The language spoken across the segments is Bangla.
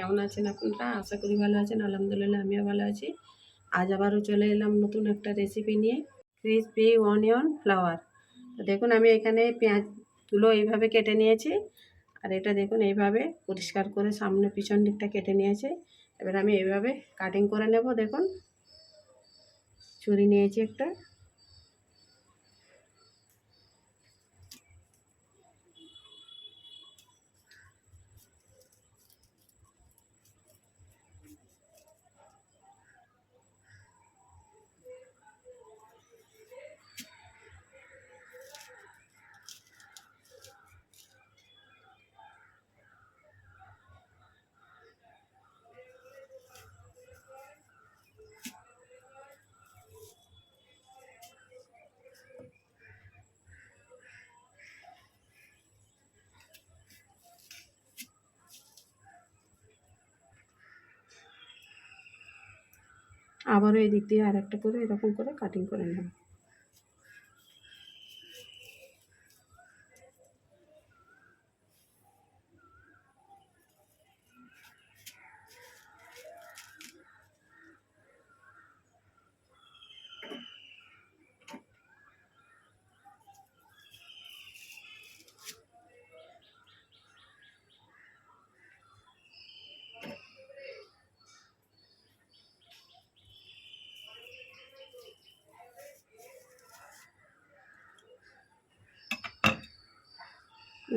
কেমন আছেন আপনারা? আশা করি ভালো আছেন, আলহামদুলিল্লাহ আমিও ভালো আছি। আজ আবারও চলে এলাম নতুন একটা রেসিপি নিয়ে ক্রিসপি অনিয়ন ফ্লাওয়ার তো দেখুন, আমি এখানে পেঁয়াজগুলো এইভাবে কেটে নিয়েছি। আর এটা দেখুন, এইভাবে পরিষ্কার করে সামনে পিছন দিকটা কেটে নিয়েছে। এবার আমি এইভাবে কাটিং করে নেব, দেখুন। ছুরি নিয়েছি একটা। আবারও এই দিক দিয়ে আর একটা করে এরকম করে কাটিং করে নেব।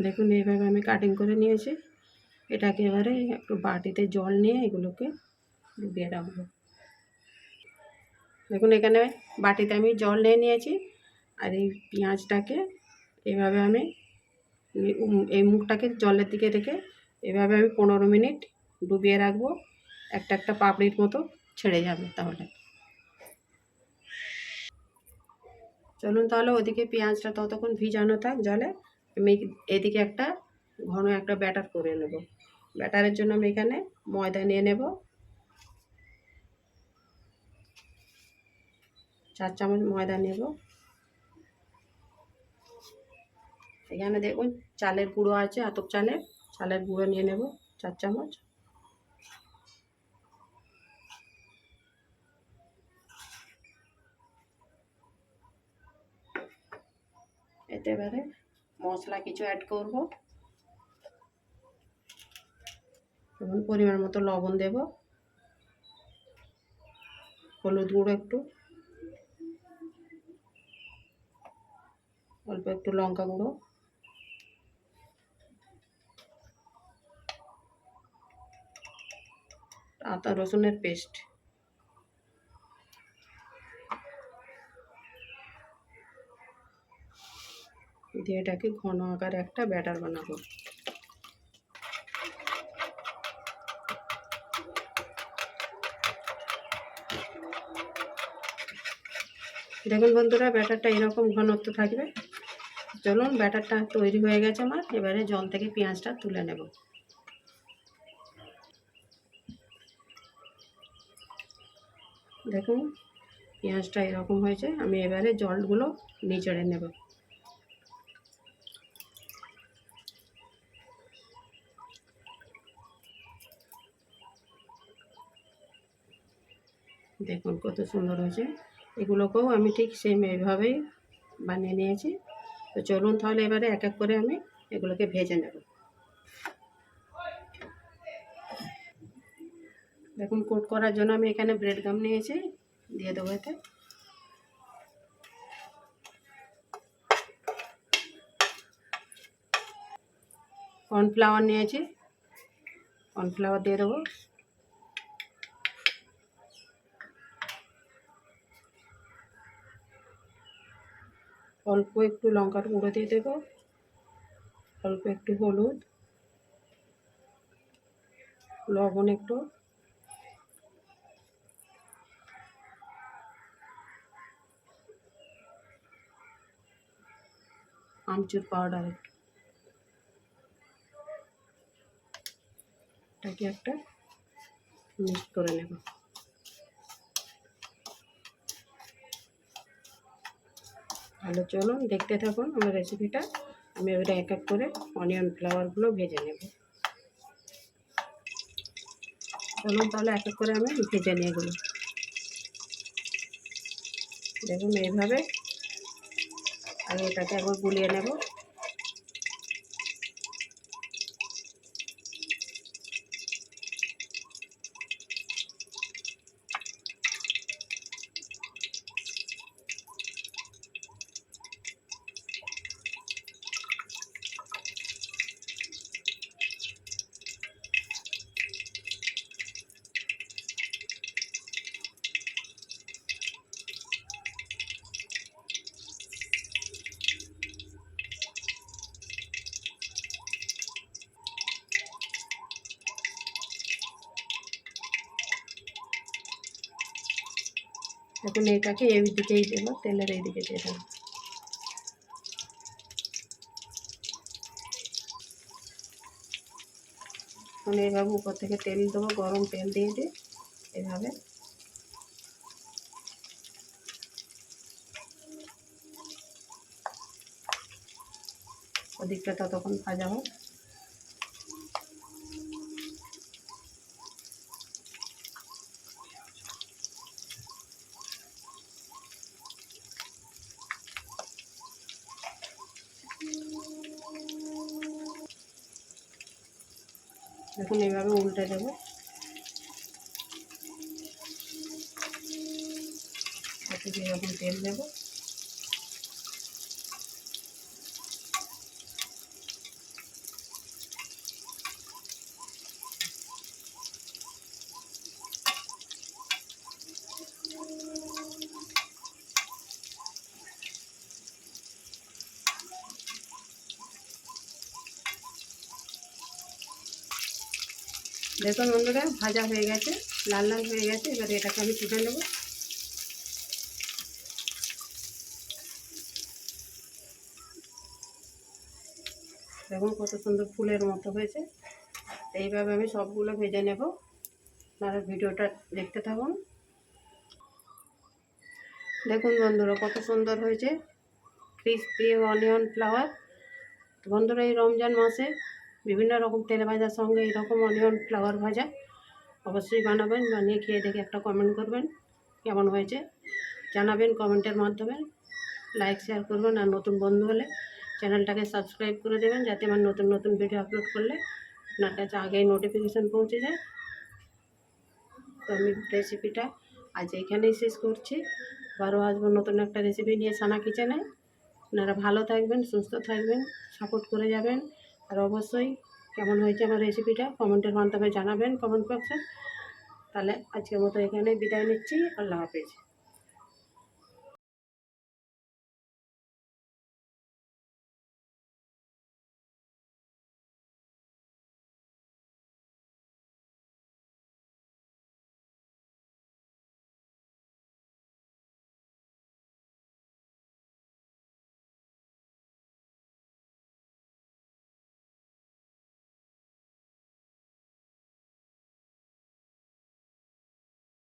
দেখুন, এইভাবে আমি কাটিং করে নিয়েছি। এটাকে এবারে একটু বাটিতে জল নিয়ে এগুলোকে ডুবিয়ে রাখব দেখুন, এখানে বাটিতে আমি জল নিয়ে নিয়েছি। আর এই পেঁয়াজটাকে এভাবে আমি এই মুখটাকে জলের দিকে রেখে এভাবে আমি পনেরো মিনিট ডুবিয়ে রাখব। একটা একটা পাপড়ির মতো ছেড়ে যাবে তাহলে। চলুন তাহলে ওদিকে পেঁয়াজটা ততক্ষণ ভিজানো থাক জলে। আমি এদিকে একটা ঘন একটা ব্যাটার করে নেব। ব্যাটারের জন্য আমি এখানে ময়দা নিয়ে নেব। চার চামচ ময়দা নেব। এখানে দেখুন চালের গুঁড়ো আছে, আতপ চালের। চালের গুঁড়ো নিয়ে নেব চার চামচ। এতে এবারে মশলা কিছু অ্যাড করব। এবং পরিমাণ মতো লবণ দেব। হলুদ গুঁড়ো একটু। অল্প একটু লঙ্কা গুঁড়ো। আদা রসুনের পেস্ট দিয়ে এটাকে ঘন আকারে একটা ব্যাটার বানাবো। দেখুন বন্ধুরা, ব্যাটারটা এরকম ঘনত্ব থাকবে। চলুন, ব্যাটারটা তৈরি হয়ে গেছে আমার। এবারে জল থেকে পেঁয়াজটা তুলে নেব। দেখুন, পেঁয়াজটা এরকম হয়েছে। আমি এবারে জলগুলো নিচড়ে নেব। দেখুন কত সুন্দর হয়েছে। এগুলোকেও আমি ঠিক সেম এইভাবেই বানিয়ে নিয়েছি। তো চলুন তাহলে এবারে এক এক করে আমি এগুলোকে ভেজে নেব। দেখুন কোট করার জন্য আমি এখানে ব্রেড গাম নিয়েছি, দিয়ে দেবো এতে। কর্নফ্লাওয়ার নিয়েছি কর্নফ্লাওয়ার দিয়ে দেবো। অল্প একটু লঙ্কার গুঁড়ো দিয়ে দেবো। অল্প একটু হলুদ। লবণ একটু। আমচুর পাউডার এটাকে একটা মিক্স করে নেব। ভালো, চলুন দেখতে থাকুন আমার রেসিপিটা আমি এবারে এক এক করে অনিয়ন ফ্লাওয়ারগুলো ভেজে নেব। চলুন তাহলে এক এক করে আমি ভেজে নিয়ে এগুলো। দেখুন এইভাবে আমি এটাকে একবার গুলিয়ে নেব। এখন এটাকে এই দিকেই দেবো, তেলের এই দিকে দিয়ে দেবো। এখন এইভাবে উপর থেকে তেল দেবো, গরম তেল দিয়ে দিই এভাবে। ওদিকটা ততক্ষণ ভাজা হোক দেখুন এইভাবে উল্টে দেবো। এতে তেল দেবো। দেখুন বন্ধুরা, ভাজা হয়ে গেছে, লাল লাল হয়ে গেছে, এবারে এটাকে আমি তুলে নেব। দেখুন কত সুন্দর ফুলের মতো হয়েছে। এইভাবে আমি সবগুলো ভেজে নেব। আপনারা ভিডিওটা দেখতে থাকুন। দেখুন বন্ধুরা, কত সুন্দর হয়েছে। Crispy, onion, flower. বন্ধুরা, এই রমজান মাসে বিভিন্ন রকম তেল ভাজার সঙ্গে এরকম অনিয়ন ফ্লাওয়ার ভাজা। অবশ্যই বানাবেন, বানিয়ে খেয়ে দেখে একটা কমেন্ট করবেন, কেমন হয়েছে? জানাবেন কমেন্টের মাধ্যমে। লাইক শেয়ার করবেন আর নতুন বন্ধু হলে চ্যানেলটাকে সাবস্ক্রাইব করে দেবেন, যাতে আমার নতুন নতুন ভিডিও আপলোড করলে আপনার কাছে আগেই নোটিফিকেশান পৌঁছে যায়। তো আমি রেসিপিটা আজ এখানেই শেষ করছি। আবারও আসব নতুন একটা রেসিপি নিয়ে সানা কিচেনে আপনারা ভালো থাকবেন, সুস্থ থাকবেন সাপোর্ট করে যাবেন। আর অবশ্যই কেমন হয়েছে আমার রেসিপিটা কমেন্টের মাধ্যমে জানাবেন কমেন্ট বক্সে তাহলে আজকের মতো এখানে বিদায় নিচ্ছি, আল্লাহ হাফেজ।